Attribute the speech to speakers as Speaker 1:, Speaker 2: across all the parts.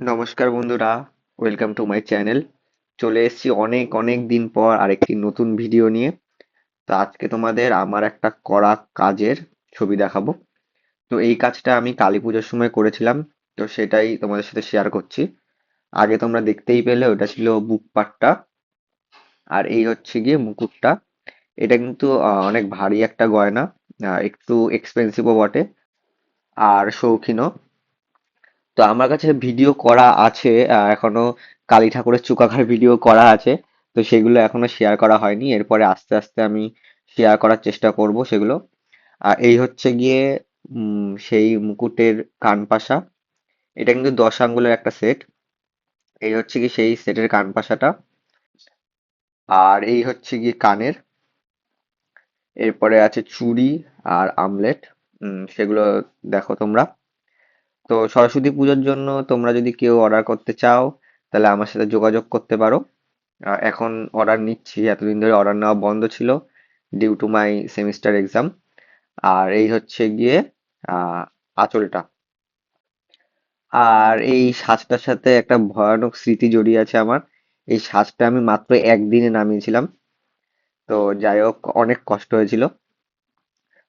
Speaker 1: নমস্কার বন্ধুরা welcome to my channel চলে এসেছি অনেক অনেক দিন পর আরেকটি নতুন ভিডিও নিয়ে। তো আজকে তোমাদের আমার একটা করা কাজের ছবি দেখাবো। তো এই কাজটা আমি কালী পুজোর সময় করেছিলাম, তো সেটাই তোমাদের সাথে শেয়ার করছি। আগে তোমরা দেখতেই পেলে, ওটা ছিল বুক পার্টটা আর এই হচ্ছে গিয়ে মুকুটটা। এটা কিন্তু অনেক ভারী একটা গয়না একটু এক্সপেন্সিভও বটে, আর শৌখিনও। তো আমার কাছে ভিডিও করা আছে এখনও কালী ঠাকুরের চুকাখার ভিডিও করা আছে, তো সেগুলো এখনও শেয়ার করা হয়নি। এরপরে আস্তে আস্তে আমি শেয়ার করার চেষ্টা করব সেগুলো। আর এই হচ্ছে গিয়ে সেই মুকুটের কানপাশা। এটা কিন্তু দশ আঙ্গুলের একটা সেট এই হচ্ছে কি সেই সেটের কানপাশাটা। আর এই হচ্ছে গিয়ে কানের। এরপরে আছে চুড়ি আর আমলেট। সেগুলো দেখো তোমরা। তো সরস্বতী পুজোর জন্য তোমরা যদি কেউ অর্ডার করতে চাও, তাহলে আমার সাথে যোগাযোগ করতে পারো। এখন অর্ডার নিচ্ছি, এতদিন ধরে অর্ডার নেওয়া বন্ধ ছিল due to my semester exam আর এই হচ্ছে গিয়ে আঁচলটা। আর এই সাজটার সাথে একটা ভয়ানক স্মৃতি জড়িয়ে আছে আমার। এই সাজটা আমি মাত্র একদিনে নামিয়েছিলাম। তো যাই হোক, অনেক কষ্ট হয়েছিল।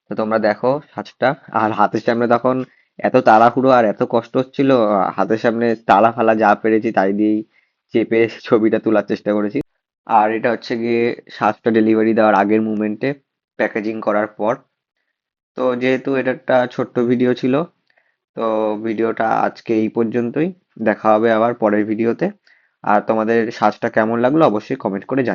Speaker 1: তো তোমরা দেখো সাজটা। আর হাতের সামনে তখন এত তাড়াহুড়ো আর এত কষ্ট হচ্ছিল, হাতের সামনে তালা ফালা যা পেরেছি তাই দিয়েই চেপে ছবিটা তোলার চেষ্টা করেছি। আর এটা হচ্ছে গিয়ে সাজটা ডেলিভারি দেওয়ার আগের মুমেন্টে প্যাকেজিং করার পর। তো যেহেতু এটা একটা ছোট্ট ভিডিও ছিল, তো ভিডিওটা আজকে এই পর্যন্তই। দেখা হবে আবার পরের ভিডিওতে আর তোমাদের সাজটা কেমন লাগল অবশ্যই কমেন্ট করে জানিও।